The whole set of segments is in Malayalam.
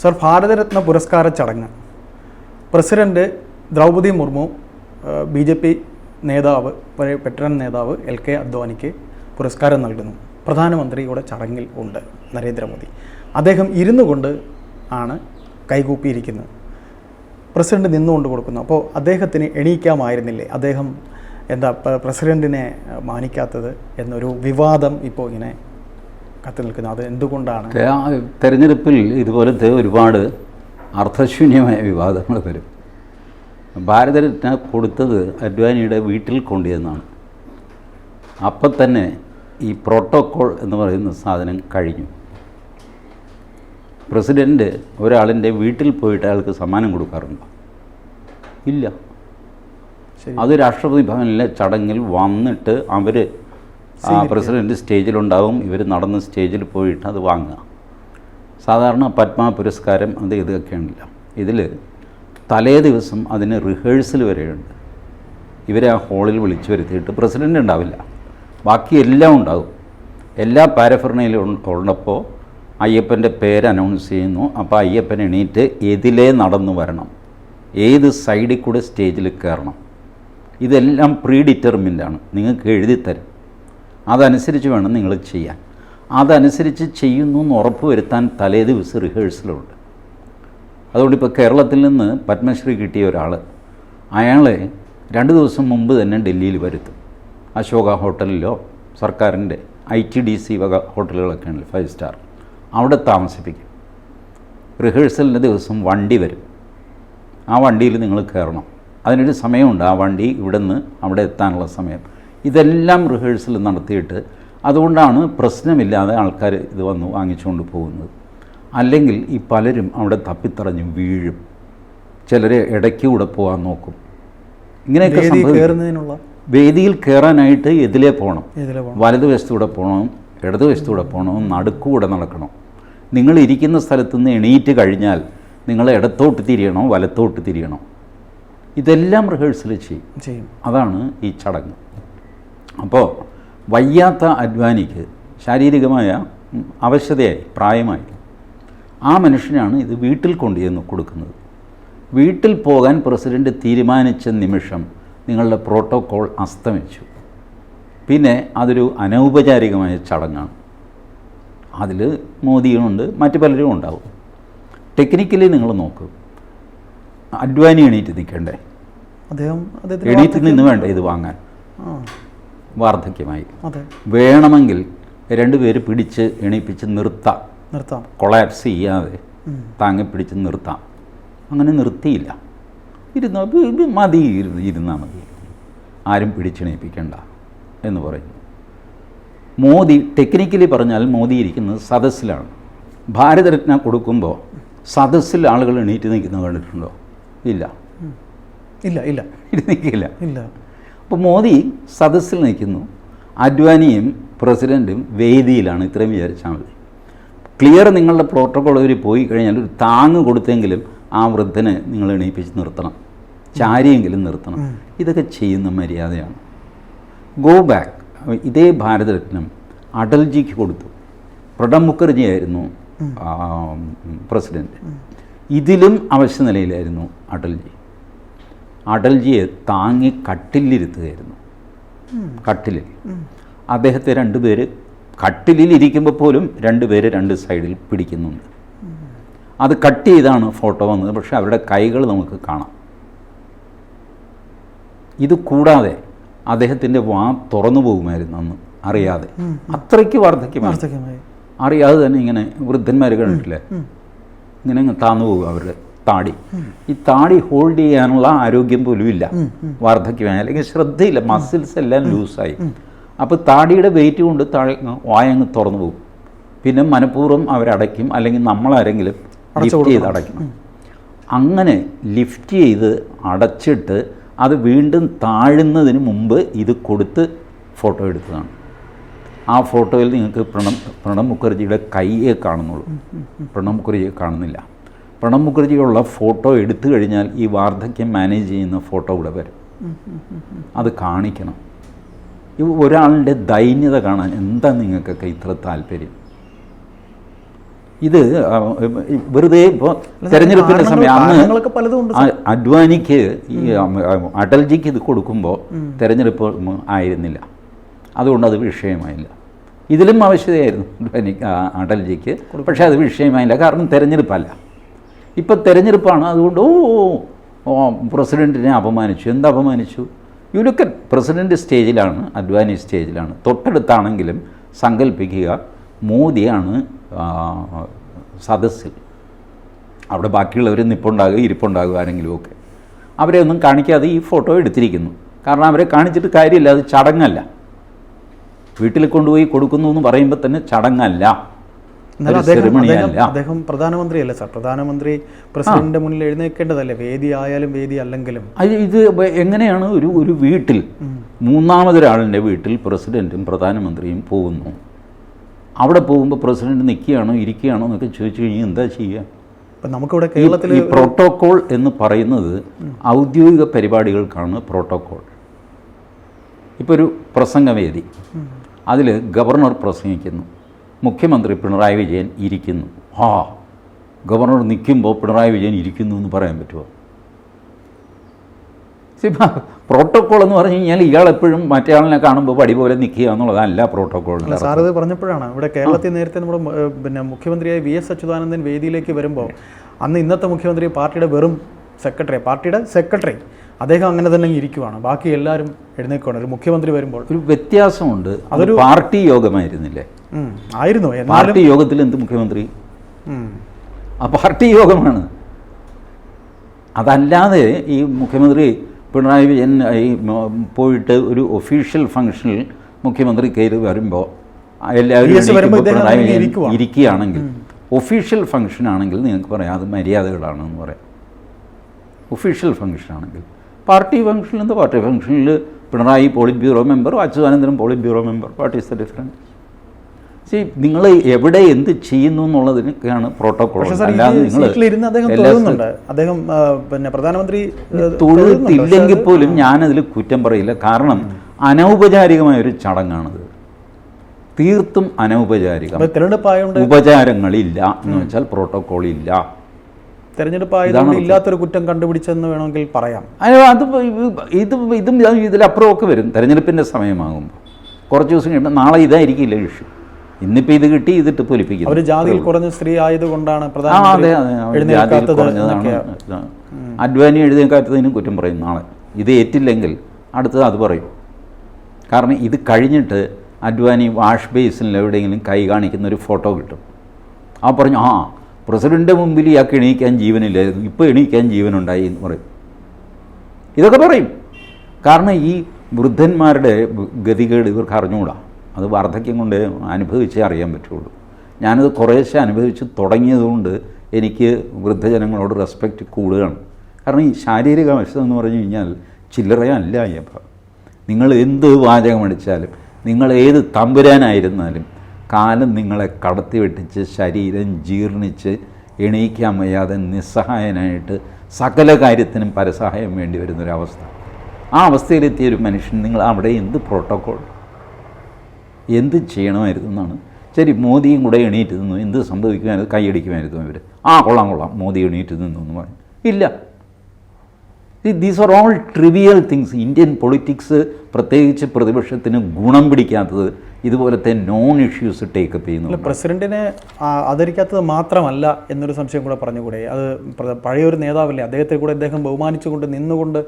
സർ ഭാരതരത്ന പുരസ്കാര ചടങ്ങ്. President Draupadi Murmu B J P നേതാവ് വെറ്ററൻ നേതാവ് എൽ കെ അദ്വാനിക്ക് പുരസ്കാരം നൽകുന്നു. പ്രധാനമന്ത്രിയുടെ ചടങ്ങിൽ ഉണ്ട് നരേന്ദ്രമോദി. അദ്ദേഹം ഇരുന്നു കൊണ്ട് ആണ് കൈകൂപ്പിയിരിക്കുന്നത്. പ്രസിഡന്റ് നിന്നുകൊണ്ട് കൊടുക്കുന്നു. അപ്പോൾ അദ്ദേഹത്തിന് എണീക്കാമായിരുന്നില്ലേ? അദ്ദേഹം എന്താ പ്രസിഡന്റിനെ മാനിക്കാത്തത് എന്നൊരു വിവാദം ഇപ്പോൾ ഇങ്ങനെ കത്തി നിൽക്കുന്നത്. അത് എന്തുകൊണ്ടാണ്? തെരഞ്ഞെടുപ്പിൽ ഇതുപോലത്തെ ഒരുപാട് അർത്ഥശൂന്യമായ വിവാദങ്ങൾ വരും. ഭാരതരത്ന കൊടുത്തത് അഡ്വാനിയുടെ വീട്ടിൽ കൊണ്ടുവന്നാണ്. അപ്പം തന്നെ ഈ പ്രോട്ടോക്കോൾ എന്ന് പറയുന്ന സാധനം കഴിഞ്ഞു. പ്രസിഡന്റ് ഒരാളിന്റെ വീട്ടിൽ പോയിട്ട് അയാൾക്ക് സമ്മാനം കൊടുക്കാറുണ്ടോ? ഇല്ല. അത് രാഷ്ട്രപതി ഭവനിലെ ചടങ്ങിൽ വന്നിട്ട് അവർ ആ പ്രസിഡന്റ് സ്റ്റേജിലുണ്ടാവും. ഇവർ നടന്ന് സ്റ്റേജിൽ പോയിട്ട് അത് വാങ്ങുക. സാധാരണ പത്മ പുരസ്കാരം അത് ഇതൊക്കെ ഉണ്ടല്ല ഇതിൽ തലേ ദിവസം അതിന് റിഹേഴ്സൽ വരെയുണ്ട്. ഇവരെ ആ ഹോളിൽ വിളിച്ചു വരുത്തിയിട്ട് പ്രസിഡന്റ് ഉണ്ടാവില്ല. ബാക്കി എല്ലാം ഉണ്ടാകും. എല്ലാ പാരഫർണയിലും ഉള്ളപ്പോൾ അയ്യപ്പന്റെ പേര് അനൗൺസ് ചെയ്യുന്നു. അപ്പോൾ അയ്യപ്പൻ എണീറ്റ് എതിലേ നടന്നു വരണം. ഏത് സൈഡിൽ കൂടെ സ്റ്റേജിൽ കയറണം ഇതെല്ലാം പ്രീ ഡിറ്റർമിന്റാണ് ആണ്. നിങ്ങൾക്ക് എഴുതി തരും അതനുസരിച്ച് വേണം നിങ്ങൾ ചെയ്യാൻ. അതനുസരിച്ച് ചെയ്യുന്നു എന്ന് ഉറപ്പ് വരുത്താൻ തലേ ദിവസം റിഹേഴ്സലുണ്ട് അതുകൊണ്ട് ഇപ്പോൾ കേരളത്തിൽ നിന്ന് പത്മശ്രീ കിട്ടിയ ഒരാൾ അയാളെ രണ്ട് ദിവസം മുമ്പ് തന്നെ ഡൽഹിയിൽ വരുത്തും. അശോക ഹോട്ടലിലോ സർക്കാരിന്റെ ഐ ടി ഡി സി വക ഹോട്ടലുകളൊക്കെ ഉണ്ടല്ലോ ഫൈവ് സ്റ്റാർ അവിടെ താമസിപ്പിക്കും. റിഹേഴ്സലിന്റെ ദിവസം വണ്ടി വരും. ആ വണ്ടിയിൽ നിങ്ങൾ കയറണം. അതിനൊരു സമയമുണ്ട്. ആ വണ്ടി ഇവിടെ നിന്ന് അവിടെ എത്താനുള്ള സമയം. ഇതെല്ലാം റിഹേഴ്സൽ നടത്തിയിട്ട് അതുകൊണ്ടാണ് പ്രശ്നമില്ലാതെ ആൾക്കാർ ഇത് വന്ന് വാങ്ങിച്ചുകൊണ്ട് പോകുന്നത്. അല്ലെങ്കിൽ ഈ പലരും അവിടെ തപ്പിത്തറഞ്ഞ് വീഴും. ചിലർ ഇടയ്ക്ക് കൂടെ പോകാൻ നോക്കും. ഇങ്ങനെയൊക്കെ കയറുന്നതിനുള്ള വേദിയിൽ കയറാനായിട്ട് എതിലേ പോകണം. വലതുവശത്തൂടെ പോകണം. ഇടതുവശത്തൂടെ പോകണം നടുക്കൂടെ നടക്കണം. നിങ്ങൾ ഇരിക്കുന്ന സ്ഥലത്തു നിന്ന് എണീറ്റ് കഴിഞ്ഞാൽ നിങ്ങൾ ഇടത്തോട്ട് തിരിയണോ വലത്തോട്ട് തിരിയണോ? ഇതെല്ലാം റിഹേഴ്സൽ ചെയ്യും. അതാണ് ഈ ചടങ്ങ്. അപ്പോൾ വയ്യാത്ത അഡ്വാനിക്ക് ശാരീരികമായ ഉം, അവശതയായി പ്രായമായി ആ മനുഷ്യനാണ് ഇത് വീട്ടിൽ കൊണ്ടുചെന്ന് കൊടുക്കുന്നത്. വീട്ടിൽ പോകാൻ പ്രസിഡന്റ് തീരുമാനിച്ച നിമിഷം നിങ്ങളുടെ പ്രോട്ടോക്കോൾ അസ്തമിച്ചു. പിന്നെ അതൊരു അനൗപചാരികമായ ചടങ്ങാണ്. അതിൽ മോദിയുമുണ്ട് മറ്റു പലരും ഉണ്ടാവും. ടെക്നിക്കലി നിങ്ങൾ നോക്കൂ. അഡ്വാനി എണീറ്റ് നിൽക്കണ്ടേ? അദ്ദേഹം എണീറ്റ് നിന്ന് വേണ്ട ഇത് വാങ്ങാൻ? വാർദ്ധക്യമായി. വേണമെങ്കിൽ രണ്ടുപേര് പിടിച്ച് എണീപ്പിച്ച് നിർത്താം. നിർത്താം. കൊളാപ്സ് ചെയ്യാതെ താങ്ങി പിടിച്ച് നിർത്താം. അങ്ങനെ നിർത്തിയില്ല. ഇരുന്ന മതി ഇരുന്ന് ഇരുന്നാൽ മതി. ആരും പിടിച്ചെണീപ്പിക്കണ്ട എന്ന് പറയുന്നു. മോദി ടെക്നിക്കലി പറഞ്ഞാൽ മോദി ഇരിക്കുന്നത് സദസ്സിലാണ്. ഭാരതരത്ന കൊടുക്കുമ്പോൾ സദസ്സിൽ ആളുകൾ എണീറ്റ് നിൽക്കുന്നത് കണ്ടിട്ടുണ്ടോ? ഇല്ല. ഇല്ല ഇല്ല. ഇരുന്നിക്കില്ല നിൽക്കില്ല ഇല്ല. അപ്പോൾ മോദി സദസ്സിൽ നിൽക്കുന്നു അഡ്വാനിയും പ്രസിഡന്റും വേദിയിലാണ്. ഇത്രയും വിചാരിച്ചാൽ മതി. ക്ലിയർ നിങ്ങളുടെ പ്രോട്ടോകോൾ അവർ പോയി കഴിഞ്ഞാൽ ഒരു താങ്ങ് കൊടുത്തെങ്കിലും ആ വൃദ്ധനെ നിങ്ങൾ എണീപ്പിച്ച് നിർത്തണം. ചാരിയെങ്കിലും നിർത്തണം. ഇതൊക്കെ ചെയ്യുന്ന മര്യാദയാണ്. ഗോ ബാക്ക് ഇതേ ഭാരതരത്നം അടൽജിക്ക് കൊടുത്തു. പ്രണബ് മുഖർജി ആയിരുന്നു പ്രസിഡന്റ് ഇതിലും അവശ്യ നിലയിലായിരുന്നു അടൽജി. അടൽജിയെ താങ്ങി കട്ടിലിരുത്തുകയായിരുന്നു. കട്ടിലിൽ. അദ്ദേഹത്തെ രണ്ടുപേര് കട്ടിലിൽ ഇരിക്കുമ്പോൾ പോലും രണ്ടുപേര് രണ്ട് സൈഡിൽ പിടിക്കുന്നുണ്ട്. അത് കട്ട് ചെയ്താണ് ഫോട്ടോ വന്നത് പക്ഷേ അവരുടെ കൈകൾ നമുക്ക് കാണാം. ഇത് കൂടാതെ അദ്ദേഹത്തിന്റെ വാ തുറന്നു പോകുമായിരുന്നു അന്ന് അറിയാതെ. അത്രയ്ക്ക് വാർദ്ധക്യമായി. അറിയാതെ തന്നെ ഇങ്ങനെ വൃദ്ധന്മാർ കണ്ടിട്ടില്ലേ? ഇങ്ങനെ താന്നു പോകും അവരുടെ താടി. ഈ താടി ഹോൾഡ് ചെയ്യാനുള്ള ആരോഗ്യം പോലും ഇല്ല. വാർദ്ധക്യമായി അല്ലെങ്കിൽ ശ്രദ്ധയില്ല. മസിൽസ് എല്ലാം ലൂസായി അപ്പോൾ താടിയുടെ വെയിറ്റ് കൊണ്ട് താഴെ വായങ്ങ് തുറന്നു പോകും. പിന്നെ മനഃപൂർവം അവരടയ്ക്കും. അല്ലെങ്കിൽ നമ്മളാരെങ്കിലും ലിഫ്റ്റ് ചെയ്ത് അടയ്ക്കണം. അങ്ങനെ ലിഫ്റ്റ് ചെയ്ത് അടച്ചിട്ട് അത് വീണ്ടും താഴുന്നതിന് മുമ്പ് ഇത് കൊടുത്ത് ഫോട്ടോ എടുത്തതാണ്. ആ ഫോട്ടോയിൽ നിങ്ങൾക്ക് പ്രണബ് പ്രണബ് മുഖർജിയുടെ കൈയെ കാണുന്നുള്ളൂ. പ്രണബ് മുഖർജിയെ കാണുന്നില്ല. പ്രണബ് മുഖർജിയുള്ള ഫോട്ടോ എടുത്തു കഴിഞ്ഞാൽ ഈ വാർദ്ധക്യം മാനേജ് ചെയ്യുന്ന ഫോട്ടോ ഇവിടെ വരും. അത് കാണിക്കണം. ഒരാളുടെ ദൈന്യത കാണാൻ എന്താ നിങ്ങൾക്കൊക്കെ ഇത്ര താല്പര്യം? ഇത് വെറുതെ ഇപ്പോൾ തെരഞ്ഞെടുപ്പിന്റെ സമയം അന്ന് അഡ്വാനിക്ക് ഈ അടൽജിക്ക് ഇത് കൊടുക്കുമ്പോൾ തെരഞ്ഞെടുപ്പ് ആയിരുന്നില്ല. അതുകൊണ്ട് അത് വിഷയമായില്ല. ഇതിലും ആവശ്യതയായിരുന്നു അഡൽജിക്ക് പക്ഷേ അത് വിഷയമായില്ല. കാരണം തെരഞ്ഞെടുപ്പല്ല. ഇപ്പം തിരഞ്ഞെടുപ്പാണ്. അതുകൊണ്ട് ഓ ഓ, പ്രസിഡന്റിനെ അപമാനിച്ചു. എന്ത് അപമാനിച്ചു? യു ലുക്ക് പ്രസിഡന്റ് സ്റ്റേജിലാണ് അഡ്വാനി സ്റ്റേജിലാണ്. തൊട്ടടുത്താണെങ്കിലും സങ്കല്പിക്കുക മോദിയാണ് സദസ്സിൽ. അവിടെ ബാക്കിയുള്ളവർ നിപ്പുണ്ടാകുക ഇരിപ്പുണ്ടാകുക ആരെങ്കിലുമൊക്കെ അവരെ ഒന്നും കാണിക്കാതെ ഈ ഫോട്ടോ എടുത്തിരിക്കുന്നു. കാരണം അവരെ കാണിച്ചിട്ട് കാര്യമില്ല അത് ചടങ്ങല്ല. വീട്ടിൽ കൊണ്ടുപോയി കൊടുക്കുന്നു എന്ന് പറയുമ്പോൾ തന്നെ ചടങ്ങല്ല. അദ്ദേഹം പ്രധാനമന്ത്രി പ്രധാനമന്ത്രിയല്ലേ സാർ. പ്രധാനമന്ത്രി പ്രസിഡന്റിന്റെ മുന്നിൽ എഴുന്നേൽക്കേണ്ടതല്ലേ വേദി ആയാലും വേദി അല്ലെങ്കിലും. ഇത് എങ്ങനെയാണ് ഒരു ഒരു വീട്ടിൽ മൂന്നാമതൊരാളിന്റെ വീട്ടിൽ പ്രസിഡന്റും പ്രധാനമന്ത്രിയും പോകുന്നു? അവിടെ പോകുമ്പോൾ പ്രസിഡന്റ് നിൽക്കുകയാണോ ഇരിക്കുകയാണോ എന്നൊക്കെ ചോദിച്ചു കഴിഞ്ഞാൽ എന്താ ചെയ്യുക? ഇപ്പൊ നമുക്കിവിടെ കേരളത്തിൽ ഈ പ്രോട്ടോകോൾ എന്ന് പറയുന്നത് ഔദ്യോഗിക പരിപാടികൾക്കാണ് പ്രോട്ടോകോൾ. ഇപ്പോൾ ഒരു പ്രസംഗവേദി. അതിൽ ഗവർണർ പ്രസംഗിക്കുന്നു. മുഖ്യമന്ത്രി പിണറായി വിജയൻ ഇരിക്കുന്നു. ആ ഗവർണർ നിൽക്കുമ്പോൾ പിണറായി വിജയൻ ഇരിക്കുന്നു എന്ന് പറയാൻ പറ്റുമോ? പ്രോട്ടോക്കോൾ എന്ന് പറഞ്ഞു കഴിഞ്ഞാൽ ഇയാൾ എപ്പോഴും മറ്റേ ആളിനെ കാണുമ്പോൾ പടി പോലെ നിൽക്കുക എന്നുള്ളതല്ല പ്രോട്ടോകോൾ അല്ല സാർ ഇത് പറഞ്ഞപ്പോഴാണ്. ഇവിടെ കേരളത്തിൽ നേരത്തെ നമ്മുടെ പിന്നെ മുഖ്യമന്ത്രിയായ വി എസ് അച്യുതാനന്ദൻ വേദിയിലേക്ക് വരുമ്പോൾ അന്ന് ഇന്നത്തെ മുഖ്യമന്ത്രി പാർട്ടിയുടെ വെറും സെക്രട്ടറി പാർട്ടിയുടെ സെക്രട്ടറി. അദ്ദേഹം അങ്ങനെ തന്നെ ഇരിക്കുവാണ്. ബാക്കി എല്ലാവരും എഴുന്നേക്കുവാണ് ഒരു മുഖ്യമന്ത്രി വരുമ്പോൾ ഒരു വ്യത്യാസമുണ്ട്. അതൊരു പാർട്ടി യോഗമായിരുന്നില്ലേ? ആയിരുന്നു. പാർട്ടി യോഗത്തിൽ എന്ത് മുഖ്യമന്ത്രി? ആ പാർട്ടി യോഗമാണ്. അതല്ലാതെ ഈ മുഖ്യമന്ത്രി പിണറായി വിജയൻ ഈ പോയിട്ട് ഒരു ഒഫീഷ്യൽ ഫംഗ്ഷനിൽ മുഖ്യമന്ത്രി കയറി വരുമ്പോൾ എല്ലാവരും പിണറായി വിജയൻ ഇരിക്കുകയാണെങ്കിൽ ഒഫീഷ്യൽ ഫംഗ്ഷൻ ആണെങ്കിൽ നിങ്ങൾക്ക് പറയാം അത് മര്യാദകളാണെന്ന് പറയാം. ഒഫീഷ്യൽ ഫംഗ്ഷൻ ആണെങ്കിൽ. പാർട്ടി ഫംഗ്ഷനിൽ എന്താ? പാർട്ടി ഫംഗ്ഷനിൽ Pinarayi polit bureau member അച്യുതാനന്ദനും polit bureau member what is the difference see നിങ്ങൾ എവിടെ എന്ത് ചെയ്യുന്നു എന്നുള്ളതിനൊക്കെയാണ് പ്രോട്ടോകോൾ അല്ലാതെ നിങ്ങൾ അദ്ദേഹം പിന്നെ പ്രധാനമന്ത്രി തൊഴുത്തില്ലെങ്കിൽ പോലും ഞാനതിൽ കുറ്റം പറയില്ല. കാരണം അനൗപചാരികമായ ഒരു ചടങ്ങാണത്. തീർത്തും അനൗപചാരികം. തെരഞ്ഞെടുപ്പായോണ്ട് ഉപചാരങ്ങളില്ല എന്ന് വെച്ചാൽ പ്രോട്ടോകോൾ ഇല്ല. തെരഞ്ഞെടുപ്പായതുകൊണ്ട് ഇല്ലാത്തൊരു കുറ്റം കണ്ടുപിടിച്ചെന്ന് വേണമെങ്കിൽ പറയാം. അത് ഇത് ഇതും ഇതിലപ്പുറമൊക്കെ വരും. തെരഞ്ഞെടുപ്പിന്റെ സമയമാകുമ്പോൾ. കുറച്ച് ദിവസം കഴിയുമ്പോൾ നാളെ ഇതായിരിക്കില്ല ഇഷ്യൂ. ഇന്നിപ്പോൾ ഇത് കിട്ടി ഇതിട്ട് പൊലിപ്പിക്കുന്നു. അവർ ജാതിയിൽ കുറഞ്ഞ സ്ത്രീ ആയതുകൊണ്ടാണ്. അഡ്വാനി എഴുതിയേക്കാത്തതിനും കുറ്റം പറയും നാളെ. ഇത് ഏറ്റില്ലെങ്കിൽ അടുത്തത് അത് പറയും. കാരണം ഇത് കഴിഞ്ഞിട്ട് അഡ്വാനി വാഷ് ബേസിനിൽ എവിടെയെങ്കിലും കൈ കാണിക്കുന്ന ഒരു ഫോട്ടോ കിട്ടും. ആ പറഞ്ഞു ആ പ്രസിഡന്റെ മുമ്പിൽ ഇയാൾക്ക് എണീക്കാൻ ജീവനില്ലായിരുന്നു ഇപ്പോൾ എണീക്കാൻ ജീവനുണ്ടായി എന്ന് പറയും. ഇതൊക്കെ പറയും. കാരണം ഈ വൃദ്ധന്മാരുടെ ഗതികേട് ഇവർക്ക് അറിഞ്ഞുകൂടാ. അത് വാർദ്ധക്യം കൊണ്ട് അനുഭവിച്ചേ അറിയാൻ പറ്റുള്ളൂ. ഞാനത് കുറേശ്ശെ അനുഭവിച്ച് തുടങ്ങിയതുകൊണ്ട് എനിക്ക് വൃദ്ധജനങ്ങളോട് റെസ്പെക്റ്റ് കൂടുകയാണ് കാരണം ഈ ശാരീരിക വശം എന്ന് പറഞ്ഞു കഴിഞ്ഞാൽ ചില്ലറയല്ല അയ്യപ്പ. നിങ്ങൾ എന്ത് വാചകമടിച്ചാലും നിങ്ങൾ ഏത് തമ്പുരാനായിരുന്നാലും കാലം നിങ്ങളെ കടത്തി വെട്ടിച്ച് ശരീരം ജീർണിച്ച് എണീക്കാൻ വയ്യാതെ നിസ്സഹായനായിട്ട് സകല കാര്യത്തിനും പരസഹായം വേണ്ടി വരുന്നൊരവസ്ഥ. ആ അവസ്ഥയിലെത്തിയ ഒരു മനുഷ്യൻ നിങ്ങൾ അവിടെ എന്ത് പ്രോട്ടോക്കോൾ എന്ത് ചെയ്യണമായിരുന്നു എന്നാണ് ശരി മോദിയും കൂടെ എണീറ്റ് നിന്നു എന്ത് സംഭവിക്കുമായിരുന്നു? കൈയടിക്കുമായിരുന്നു അവർ ആ കൊള്ളാം കൊള്ളാം. മോദി എണീറ്റ് നിന്നു എന്ന് പറഞ്ഞു. ഇല്ല. These are all trivial things Indian politics പ്രത്യേകിച്ച് പ്രതിപക്ഷത്തിന് ഗുണം പിടിക്കാത്തത് ഇതുപോലത്തെ നോൺ ഇഷ്യൂസ് ടേക്കപ്പ് ചെയ്യുന്നു പ്രസിഡന്റിനെ ആദരിക്കാത്തത് മാത്രമല്ല എന്നൊരു സംശയം കൂടെ പറഞ്ഞുകൂടെ? അത് പഴയൊരു നേതാവല്ലേ? അദ്ദേഹത്തെ കൂടെ അദ്ദേഹം ബഹുമാനിച്ചുകൊണ്ട് നിന്നുകൊണ്ട്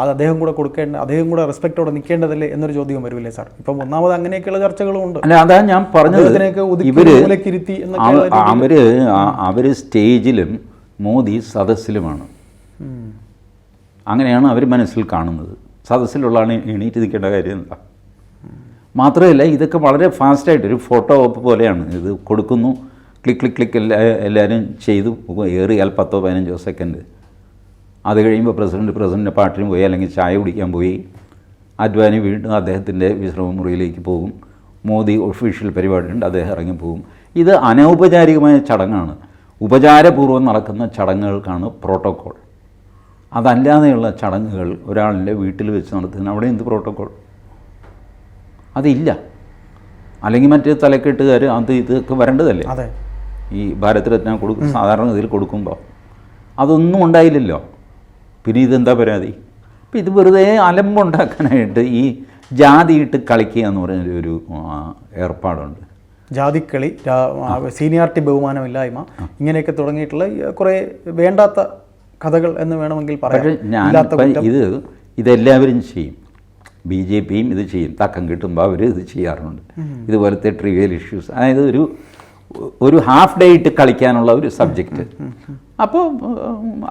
അത് അദ്ദേഹം കൂടെ കൊടുക്കേണ്ട അദ്ദേഹം കൂടെ റെസ്പെക്റ്റോടെ നിൽക്കേണ്ടതല്ലേ എന്നൊരു ചോദ്യം വരുമല്ലേ സാർ ഇപ്പം ഒന്നാമത് അങ്ങനെയൊക്കെയുള്ള ചർച്ചകളും ഉണ്ട്. അല്ല അതാ ഞാൻ പറഞ്ഞത്. ഇവർ അവർ അവർ സ്റ്റേജിലും മോദി സദസ്സിലുമാണ്. അങ്ങനെയാണ് അവർ മനസ്സിൽ കാണുന്നത്. സദസ്സിലുള്ള ആൾ എണീറ്റ് നിൽക്കേണ്ട കാര്യം. എന്താ മാത്രമല്ല ഇതൊക്കെ വളരെ ഫാസ്റ്റായിട്ട് ഒരു ഫോട്ടോ ഓപ്പ് പോലെയാണ്. ഇത് കൊടുക്കുന്നു. ക്ലിക്ക് ക്ലിക്ക് ക്ലിക്ക് എല്ലാ എല്ലാവരും ചെയ്തു. ഏറിയാൽ പത്തോ പതിനഞ്ചോ സെക്കൻഡ് അത് കഴിയുമ്പോൾ പ്രസിഡന്റ് പ്രസിഡന്റിന്റെ പാട്ടിന് പോയി അല്ലെങ്കിൽ ചായ കുടിക്കാൻ പോയി അദ്വാനി വീണ്ടും അദ്ദേഹത്തിന്റെ വിശ്രമ മുറിയിലേക്ക് പോകും. മോദി ഒഫീഷ്യൽ പരിപാടിയുണ്ട് അദ്ദേഹം ഇറങ്ങി പോകും. ഇത് അനൗപചാരികമായ ചടങ്ങാണ്. ഉപചാരപൂർവം നടക്കുന്ന ചടങ്ങുകൾക്കാണ് പ്രോട്ടോക്കോൾ അതല്ലാതെയുള്ള ചടങ്ങുകൾ ഒരാളിന്റെ വീട്ടിൽ വെച്ച് നടത്തുന്ന അവിടെ എന്ത് പ്രോട്ടോക്കോൾ? അതില്ല. അല്ലെങ്കിൽ മറ്റേ തലക്കെട്ടുകാർ അത് ഇതൊക്കെ വരേണ്ടതല്ലേ? അതെ. ഈ ഭാരത് രത്ന കൊടുക്കും സാധാരണ ഇതിൽ കൊടുക്കുമ്പോൾ അതൊന്നും ഉണ്ടായില്ലല്ലോ. പിന്നെ ഇതെന്താ പരാതി? അപ്പം ഇത് വെറുതെ അലമ്പുണ്ടാക്കാനായിട്ട് ഈ ജാതിയിട്ട് കളിക്കുക എന്ന് പറയുന്ന ഒരു ഏർപ്പാടുണ്ട്. ജാതിക്കളി സീനിയോറിറ്റി ബഹുമാനമില്ലായ്മ ഇങ്ങനെയൊക്കെ തുടങ്ങിയിട്ടുള്ള കുറേ വേണ്ടാത്ത കഥകൾ എന്ന് വേണമെങ്കിൽ പറയാം. ഇത് ഇതെല്ലാവരും ചെയ്യും. ബി ജെ പിയും ഇത് ചെയ്യും. തക്കം കിട്ടുമ്പോൾ അവർ ഇത് ചെയ്യാറുണ്ട്. ഇതുപോലത്തെ ട്രിവിയൽ ഇഷ്യൂസ് അതായത് ഒരു ഒരു ഹാഫ് ഡേ ഇട്ട് കളിക്കാനുള്ള ഒരു സബ്ജക്റ്റ് അപ്പോൾ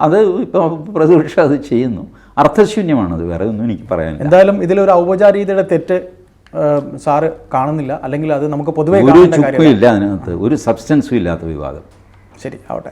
അത് ഇപ്പോൾ പ്രതിപക്ഷം അത് ചെയ്യുന്നു. അർത്ഥശൂന്യമാണ് അത് വേറെ ഒന്നും എനിക്ക് പറയാൻ എന്തായാലും ഇതിലൊരു ഔപചാരികതയുടെ തെറ്റ് സാറ് കാണുന്നില്ല. അല്ലെങ്കിൽ അത് നമുക്ക് പൊതുവെ ഒരു ചുക്കും ഇല്ല അതിനകത്ത്. ഒരു സബ്സ്റ്റൻസും ഇല്ലാത്ത വിവാദം. ശരി ആവട്ടെ.